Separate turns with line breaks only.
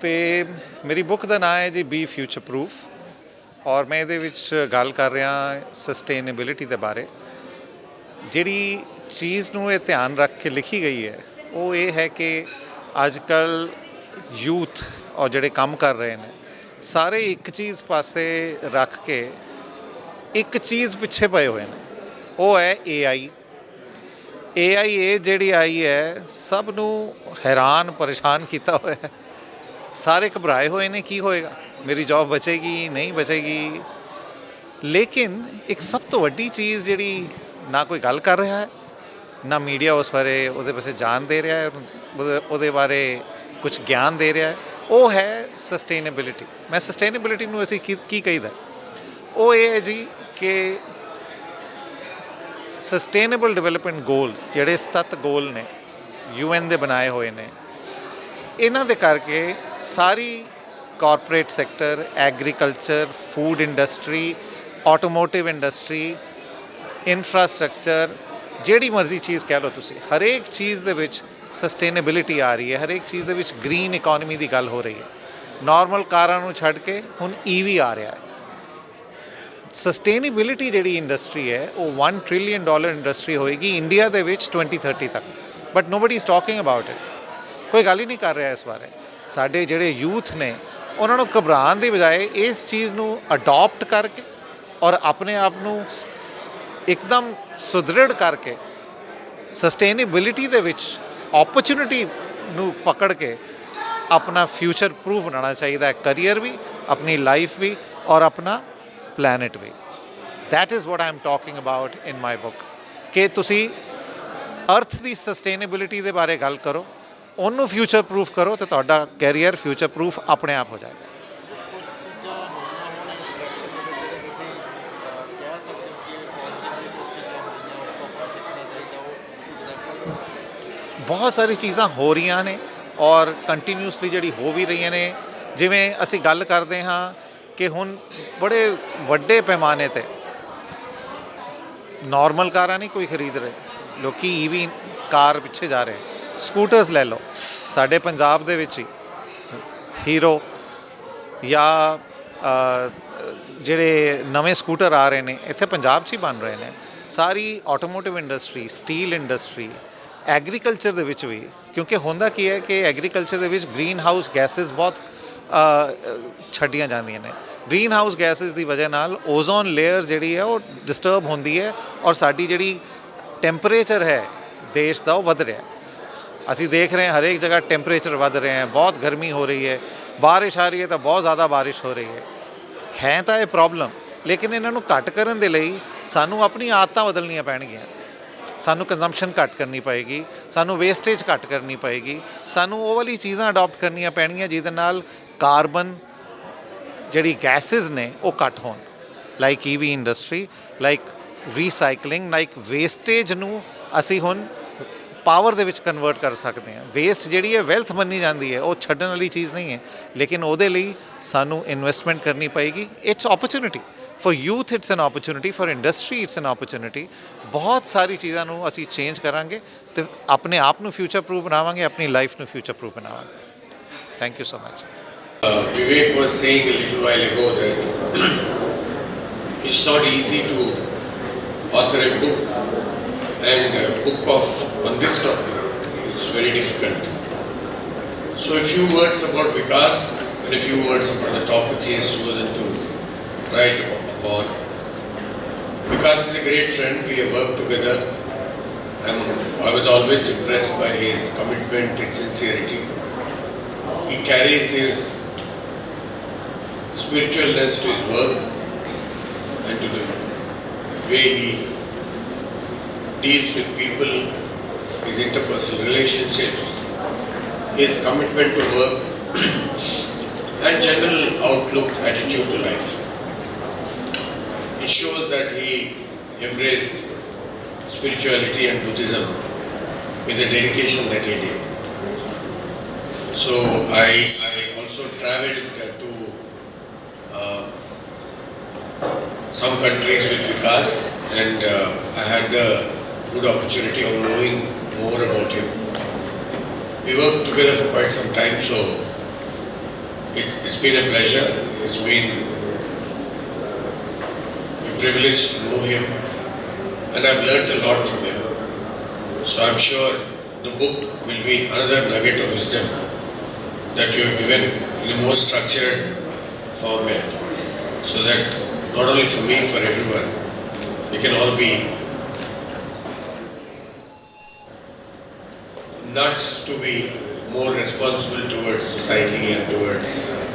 ਤੇ ਮੇਰੀ ਬੁੱਕ ਦਾ ਨਾਮ ਹੈ ਜੀ ਬੀ ਫਿਊਚਰ ਪ੍ਰੂਫ ਔਰ ਮੈਂ ਇਹਦੇ ਵਿੱਚ ਗੱਲ ਕਰ ਰਿਹਾ ਸਸਟੇਨੇਬਿਲਿਟੀ ਦੇ ਬਾਰੇ। ਜਿਹੜੀ ਚੀਜ਼ ਨੂੰ ਇਹ ਧਿਆਨ ਰੱਖ ਕੇ ਲਿਖੀ ਗਈ ਹੈ, ਉਹ ਇਹ ਹੈ ਕਿ ਅੱਜ ਕੱਲ ਯੂਥ ਔਰ ਜਿਹੜੇ ਕੰਮ ਕਰ ਰਹੇ ਨੇ, ਸਾਰੇ ਇੱਕ ਚੀਜ਼ ਪਾਸੇ ਰੱਖ ਕੇ ਇੱਕ ਚੀਜ਼ ਪਿੱਛੇ ਪਏ ਹੋਏ ਨੇ। ਉਹ ਹੈ AI AI ਇਹ ਜਿਹੜੀ ਆਈ ਹੈ, ਸਭ ਨੂੰ ਹੈਰਾਨ ਪਰੇਸ਼ਾਨ ਕੀਤਾ ਹੋਇਆ ਹੈ। ਸਾਰੇ ਘਬਰਾਏ ਹੋਏ ਨੇ, ਕੀ ਹੋਏਗਾ? ਮੇਰੀ ਜੌਬ ਬਚੇਗੀ, ਨਹੀਂ ਬਚੇਗੀ? ਲੇਕਿਨ ਇੱਕ ਸਭ ਤੋਂ ਵੱਡੀ ਚੀਜ਼ ਜਿਹੜੀ ਨਾ ਕੋਈ ਗੱਲ ਕਰ ਰਿਹਾ ਹੈ, ਨਾ ਮੀਡੀਆ ਉਸ ਬਾਰੇ ਉਹਦੇ ਪਾਸੇ ਜਾਣ ਦੇ ਰਿਹਾ ਹੈ, ਉਹਦੇ- ਬਾਰੇ ਕੁਝ ਗਿਆਨ ਦੇ ਰਿਹਾ ਹੈ, ਉਹ ਹੈ ਸਸਟੇਨੇਬਿਲਿਟੀ ਮੈਂ ਸਸਟੇਨੇਬਿਲਿਟੀ ਨੂੰ ਅਸੀਂ ਕੀ ਕੀ ਕਹੀਦਾ? ਉਹ ਇਹ ਹੈ ਜੀ ਕਿ ਸਸਟੇਨੇਬਲ ਡਿਵੈਲਪਮੈਂਟ ਗੋਲ ਜਿਹੜੇ ਸਤਤ ਗੋਲ ਨੇ ਯੂਐਨ ਦੇ ਬਣਾਏ ਹੋਏ ਨੇ ਇਹਨਾਂ ਦੇ ਕਰਕੇ ਸਾਰੀ corporate sector agriculture food industry automotive industry infrastructure ਜਿਹੜੀ ਮਰਜ਼ੀ ਚੀਜ਼ ਕਹਿ ਲਓ ਤੁਸੀਂ, ਹਰੇਕ ਚੀਜ਼ ਦੇ ਵਿੱਚ ਸਸਟੇਨੇਬਿਲਿਟੀ ਆ ਰਹੀ ਹੈ, ਹਰੇਕ ਚੀਜ਼ ਦੇ ਵਿੱਚ ਗ੍ਰੀਨ ਇਕਨੋਮੀ ਦੀ ਗੱਲ ਹੋ ਰਹੀ ਹੈ। ਨਾਰਮਲ ਕਾਰਾਂ ਨੂੰ ਛੱਡ ਕੇ ਹੁਣ ਈਵੀ ਆ ਰਿਹਾ ਹੈ। ਸਸਟੇਨੇਬਿਲਿਟੀ ਜਿਹੜੀ ਇੰਡਸਟਰੀ ਹੈ, ਉਹ 1 ਟ੍ਰਿਲੀਅਨ ਡਾਲਰ ਇੰਡਸਟਰੀ ਹੋਏਗੀ ਇੰਡੀਆ ਦੇ ਵਿੱਚ 2030 ਤੱਕ। But nobody is talking about it ਕੋਈ ਗੱਲ ਹੀ ਨਹੀਂ ਕਰ ਰਿਹਾ ਇਸ ਬਾਰੇ। ਸਾਡੇ ਜਿਹੜੇ ਯੂਥ ਨੇ, ਉਹਨਾਂ ਨੂੰ ਘਬਰਾਉਣ ਦੀ ਬਜਾਏ ਇਸ ਚੀਜ਼ ਨੂੰ ਅਡਾਪਟ ਕਰਕੇ ਔਰ ਆਪਣੇ ਆਪ ਨੂੰ ਇੱਕਦਮ ਸੁਦ੍ਰਿੜ ਕਰਕੇ ਸਸਟੇਨੇਬਿਲਿਟੀ ਦੇ ਵਿੱਚ ਓਪਰਚੁਨਿਟੀ ਨੂੰ ਪਕੜ ਕੇ ਆਪਣਾ ਫਿਊਚਰ ਪ੍ਰੂਫ ਬਣਾਉਣਾ ਚਾਹੀਦਾ ਹੈ ਕੈਰੀਅਰ ਵੀ, ਆਪਣੀ ਲਾਈਫ ਵੀ ਔਰ ਆਪਣਾ planet we. That is what I'm talking about in my book ਕਿ ਤੁਸੀਂ ਅਰਥ ਦੀ ਸਸਟੇਨੇਬਿਲਿਟੀ ਦੇ ਬਾਰੇ ਗੱਲ ਕਰੋ ਉਹਨੂੰ ਫਿਊਚਰ ਪ੍ਰੂਫ ਕਰੋ ਤੇ ਤੁਹਾਡਾ ਕੈਰੀਅਰ ਫਿਊਚਰ ਪ੍ਰੂਫ ਆਪਣੇ ਆਪ ਹੋ ਜਾਏਗਾ। ਬਹੁਤ ਸਾਰੀ ਚੀਜ਼ਾਂ ਹੋ ਰਹੀਆਂ ਨੇ ਔਰ ਕੰਟੀਨਿਊਸਲੀ ਜਿਹੜੀ ਹੋ ਵੀ ਰਹੀਆਂ ਨੇ, ਜਿਵੇਂ ਅਸੀਂ ਗੱਲ ਕਰਦੇ ਹਾਂ ਕਿ ਹੁਣ ਬੜੇ ਵੱਡੇ ਪੈਮਾਨੇ ਤੇ ਨਾਰਮਲ ਕਾਰਾਂ ਨਹੀਂ ਕੋਈ ਖਰੀਦ ਰਹੇ, ਲੋਕੀ ਈਵੀ ਕਾਰ ਪਿੱਛੇ ਜਾ ਰਹੇ। ਸਕੂਟਰਸ ਲੈ ਲਓ। ਸਾਡੇ ਪੰਜਾਬ ਦੇ ਵਿੱਚ ਹੀ ਹੀਰੋ ਜਾਂ ਜਿਹੜੇ ਨਵੇਂ ਸਕੂਟਰ ਆ ਰਹੇ ਨੇ, ਇੱਥੇ ਪੰਜਾਬ 'ਚ ਹੀ ਬਣ ਰਹੇ ਨੇ। ਸਾਰੀ automotive industry steel industry agriculture ਦੇ ਵਿੱਚ ਵੀ, ਕਿਉਂਕਿ ਹੁੰਦਾ ਕੀ ਹੈ ਕਿ ਐਗਰੀਕਲਚਰ ਦੇ ਵਿੱਚ ਗ੍ਰੀਨ ਹਾਊਸ ਗੈਸਸ ਬਹੁਤ ਛੱਡੀਆਂ ਜਾਂਦੀਆਂ ਨੇ। ਗ੍ਰੀਨ ਹਾਊਸ ਗੈਸਸ ਦੀ ਵਜ੍ਹਾ ਨਾਲ ਓਜ਼ੋਨ ਲੇਅਰ ਜਿਹੜੀ ਹੈ ਉਹ ਡਿਸਟਰਬ ਹੁੰਦੀ ਹੈ ਔਰ ਸਾਡੀ ਜਿਹੜੀ ਟੈਂਪਰੇਚਰ ਹੈ ਦੇਸ਼ ਦਾ ਉਹ ਵੱਧ ਰਿਹਾ ਹੈ। ਅਸੀਂ ਦੇਖ ਰਹੇ ਹਾਂ ਹਰੇਕ ਜਗ੍ਹਾ ਟੈਂਪਰੇਚਰ ਵੱਧ ਰਹੇ ਹੈ, ਬਹੁਤ ਗਰਮੀ ਹੋ ਰਹੀ ਹੈ, ਬਾਰਿਸ਼ ਆ ਰਹੀ ਹੈ ਤਾਂ ਬਹੁਤ ਜ਼ਿਆਦਾ ਬਾਰਿਸ਼ ਹੋ ਰਹੀ ਹੈ। ਹੈ ਤਾਂ ਇਹ ਪ੍ਰੋਬਲਮ ਲੇਕਿਨ ਇਹਨਾਂ ਨੂੰ ਘੱਟ ਕਰਨ ਦੇ ਲਈ ਸਾਨੂੰ ਆਪਣੀ ਆਦਤਾਂ ਬਦਲਣੀਆਂ ਪੈਣਗੀਆਂ। ਸਾਨੂੰ ਕੰਜ਼ੰਪਸ਼ਨ ਘੱਟ ਕਰਨੀ ਪਏਗੀ, ਸਾਨੂੰ ਵੇਸਟੇਜ ਘੱਟ ਕਰਨੀ ਪਏਗੀ, ਸਾਨੂੰ ਉਹ ਵਾਲੀ ਚੀਜ਼ਾਂ ਅਡਾਪਟ ਕਰਨੀਆਂ ਪੈਣਗੀਆਂ ਜਿਹਦੇ ਨਾਲ ਕਾਰਬਨ ਜਿਹੜੀ ਗੈਸਸ ਨੇ ਉਹ ਘੱਟ ਹੋਣ। Like EV industry like recycling like wastage ਨੂੰ ਅਸੀਂ ਹੁਣ ਪਾਵਰ ਦੇ ਵਿੱਚ ਕਨਵਰਟ ਕਰ ਸਕਦੇ ਹਾਂ। ਵੇਸਟ ਜਿਹੜੀ ਹੈ ਵੈਲਥ ਮੰਨੀ ਜਾਂਦੀ ਹੈ ਉਹ ਛੱਡਣ ਵਾਲੀ ਚੀਜ਼ ਨਹੀਂ ਹੈ। ਲੇਕਿਨ ਉਹਦੇ ਲਈ ਸਾਨੂੰ ਇਨਵੈਸਟਮੈਂਟ ਕਰਨੀ ਪਏਗੀ। It's opportunity for youth it's an opportunity for industry it's an opportunity ਬਹੁਤ ਸਾਰੀ ਚੀਜ਼ਾਂ ਨੂੰ ਅਸੀਂ ਚੇਂਜ ਕਰਾਂਗੇ ਤੇ ਆਪਣੇ ਆਪ ਨੂੰ ਫਿਊਚਰ ਪ੍ਰੂਫ ਬਣਾਵਾਂਗੇ ਆਪਣੀ ਲਾਈਫ ਨੂੰ ਫਿਊਚਰ ਪ੍ਰੂਫ ਬਣਾਵਾਂਗੇ। Thank you so much.
Uh, Vivek was saying a little while ago that it's not easy to author a and a book of on this topic. is very difficult. So a few words about Vikas and a few words about the topic he has chosen to write upon. Vikas is a great friend. We have worked together. And I was always impressed by his commitment, his sincerity. He carries his spiritualness to his work and to the way he deals with people, his interpersonal relationships, his commitment to work, and general outlook, attitude to life. It shows that he embraced spirituality and Buddhism with the dedication that he did. So I, I also traveled to uh, some countries with Vikas and uh, I had the good opportunity of knowing more about him. We worked together for quite some time, so It's, it's been a pleasure. It's been a privilege to know him, and I've learnt a lot from him. So I'm sure the book will be another nugget of wisdom that you have given in a more structured format, so that not only for me, for everyone, we can all be nudged to be more responsible towards society and towards uh,